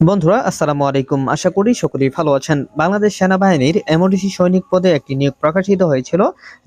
বন্ধুরা, আসসালামু আলাইকুম। আশা করি সকলেই ভালো আছেন। বাংলাদেশ সেনাবাহিনীর এমওডিসি সৈনিক পদে একটি নিয়োগ প্রকাশিত হয়েছিল,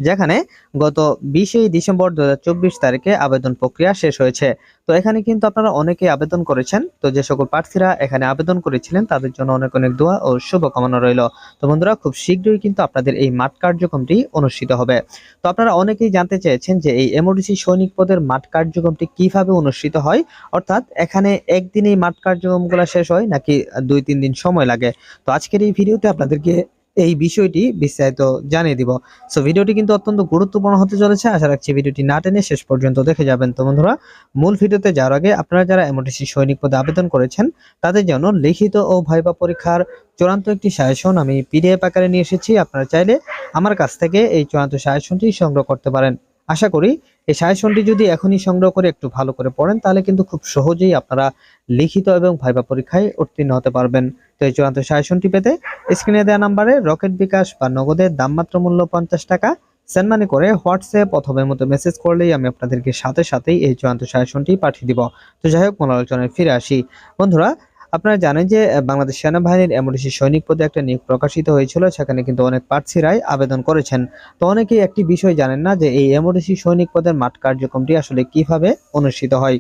যেখানে গত বিশে ডিসেম্বর দু হাজার চব্বিশ তারিখে আবেদন প্রক্রিয়া শেষ হয়েছে। তো এখানে কিন্তু আপনারা অনেকেই আবেদন করেছেন। তো যে সকল প্রার্থীরা এখানে আবেদন করেছিলেন, তাদের জন্য অনেক অনেক দোয়া ও শুভকামনা রইল। তো বন্ধুরা, খুব শীঘ্রই কিন্তু আপনাদের এই মাঠ কার্যক্রমটি অনুষ্ঠিত হবে। তো আপনারা অনেকেই জানতে চেয়েছেন যে এই এমওডিসি সৈনিক পদের মাঠ কার্যক্রমটি কীভাবে অনুষ্ঠিত হয়? অর্থাৎ এখানে একদিনেই মাঠ কার্যক্রমগুলো শেষ হয় নাকি দুই, তিন দিন সময় লাগে? তো আজকের এই ভিডিওতে আপনাদেরকে এই বিষয়টি বিস্তারিত জানিয়ে দিব। সো ভিডিওটি কিন্তু অত্যন্ত গুরুত্বপূর্ণ হতে চলেছে। আশা রাখছি ভিডিওটি না টেনে শেষ পর্যন্ত দেখে যাবেন। তো বন্ধুরা, মূল ভিডিওতে যাওয়ার আগে আপনারা যারা এমওটিসি সৈনিক পদে আবেদন করেছেন, তাদের জন্য লিখিত ও ভাইবা পরীক্ষার চূড়ান্ত একটি সাজেশন আমি পিডিএফ আকারে নিয়ে এসেছি। আপনারা চাইলে আমার কাছ থেকে এই চূড়ান্ত সাজেশনটি সংগ্রহ করতে পারেন। আশা করি এই সাজেশনটি যদি এখনই সংগ্রহ করে একটু ভালো করে পড়েন, তাহলে কিন্তু খুব সহজেই আপনারা লিখিত এবং ভাইবা পরীক্ষায় উত্তীর্ণ হতে পারবেন। তো এই চূড়ান্ত সাজেশনটি পেতে স্ক্রিনে দেওয়া নাম্বারে রকেট বিকাশ বা নগদের দামমাত্র মূল্য পঞ্চাশ টাকা, সেন্ড মানি করে হোয়াটসঅ্যাপ অথবা মতো মেসেজ করলেই আমি আপনাদেরকে সাথে সাথেই এই চূড়ান্ত সাজেশনটি পাঠিয়ে দিব। তো যাই হোক মূল আলোচনায় ফিরে আসি। বন্ধুরা আপনারা জানেন যে বাংলাদেশ সেনাবাহিনীর এমডিসি সৈনিক পদে একটা নিয়োগ প্রকাশিত হয়েছিল, সেখানে কিন্তু অনেক প্রার্থীরাই আবেদন করেছেন। তো অনেকেই একটি বিষয় জানেন না যে, এই এমডিসি সৈনিক পদের মাঠ কার্যক্রমটি আসলে কীভাবে অনুষ্ঠিত হয়।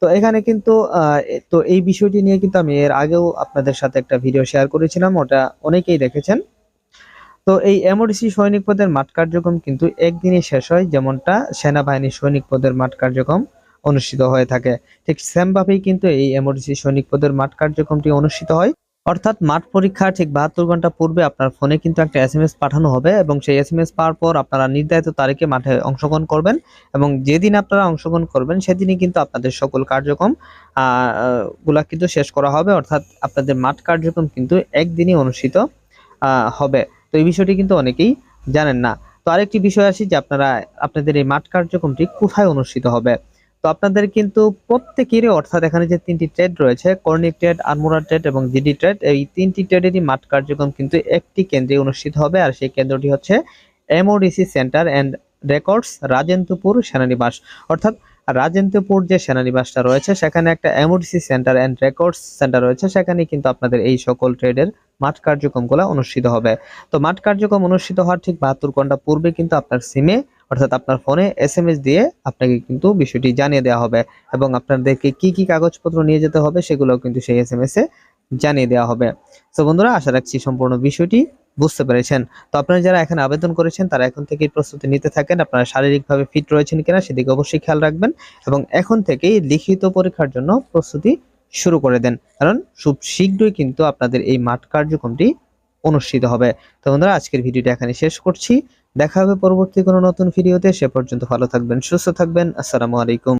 তো এখানে কিন্তু তো এই বিষয়টি নিয়ে কিন্তু আমি এর আগেও আপনাদের সাথে একটা ভিডিও শেয়ার করেছিলাম, ওটা অনেকেই দেখেছেন। তো এই এমডিসি সৈনিক পদের মাঠ কার্যক্রম কিন্তু একদিনই শেষ হয়, যেমনটা সেনাবাহিনীর সৈনিক পদের মাঠ কার্যক্রম। অনুষ্ঠিত হয়ে থাকে। ঠিক সেম ভাবেই কিন্তু এই এমডিসি সৈনিক পদের মাঠ কার্যক্রমটি অনুষ্ঠিত হয়। অর্থাৎ মাঠ পরীক্ষার ঠিক বাহাত্তর ঘণ্টা পূর্বে আপনার ফোনে কিন্তু একটা এস এম এস পাঠানো হবে এবং সেই এস এম এস পাওয়ার পর আপনারা নির্ধারিত তারিখে মাঠে অংশগ্রহণ করবেন এবং যেদিন আপনারা অংশগ্রহণ করবেন সেদিনই কিন্তু আপনাদের সকল কার্যক্রমগুলা কিন্তু শেষ করা হবে। অর্থাৎ আপনাদের মাঠ কার্যক্রম কিন্তু একদিনই অনুষ্ঠিত হবে। তো এই বিষয়টি কিন্তু অনেকেই জানেন না। তো আরেকটি বিষয় আসি যে আপনারা, আপনাদের এই মাঠ কার্যক্রমটি কোথায় অনুষ্ঠিত হবে? তো আপনাদের কিন্তু প্রত্যেকেরই অর্থাৎ এখানে যে তিনটি ট্রেড রয়েছে কর্নিক ট্রেড আরমোরা ট্রেড এবং জিডি ট্রেড এই তিনটি ট্রেডেরই মাঠ কার্যক্রম কিন্তু একটি কেন্দ্রে অনুষ্ঠিত হবে। আর সেই কেন্দ্রটি হচ্ছে MODC centre and records Rajendrapur সেনানিবাস। অর্থাৎ রাজেন্দ্রপুর যে সেনানিবাসটা রয়েছে, সেখানে একটা MODC centre and records centre রয়েছে। সেখানে কিন্তু আপনাদের এই সকল ট্রেডের মাঠ কার্যক্রমগুলো অনুষ্ঠিত হবে। তো মাঠ কার্যক্রম অনুষ্ঠিত হওয়ার ঠিক বাহাত্তর ঘণ্টা পূর্বে কিন্তু আপনার সিমে অর্থাৎ আপনার ফোনে এস দিয়ে আপনাকে কিন্তু বিষয়টি জানিয়ে দেওয়া হবে এবং আপনাদেরকে কি কি কাগজপত্র নিয়ে যেতে হবে সেগুলোও কিন্তু সেই এস এম জানিয়ে দেওয়া হবে। তো বন্ধুরা, আশা রাখছি সম্পূর্ণ বিষয়টি বুঝতে পেরেছেন। তো আপনারা যারা এখানে আবেদন করেছেন, তারা এখন থেকেই প্রস্তুতি নিতে থাকেন। আপনারা শারীরিকভাবে ফিট রয়েছেন কিনা সেদিকে অবশ্যই খেয়াল রাখবেন এবং এখন থেকেই লিখিত পরীক্ষার জন্য প্রস্তুতি শুরু করে দেন। কারণ, খুব শীঘ্রই কিন্তু আপনাদের এই মাঠ কার্যক্রমটি অনুষ্ঠিত হবে। তো বন্ধুরা, আজকের ভিডিওটা এখানে শেষ করছি। দেখা হবে পরবর্তী কোনো নতুন ভিডিওতে। সে পর্যন্ত ভালো থাকবেন, সুস্থ থাকবেন। আসসালামু আলাইকুম।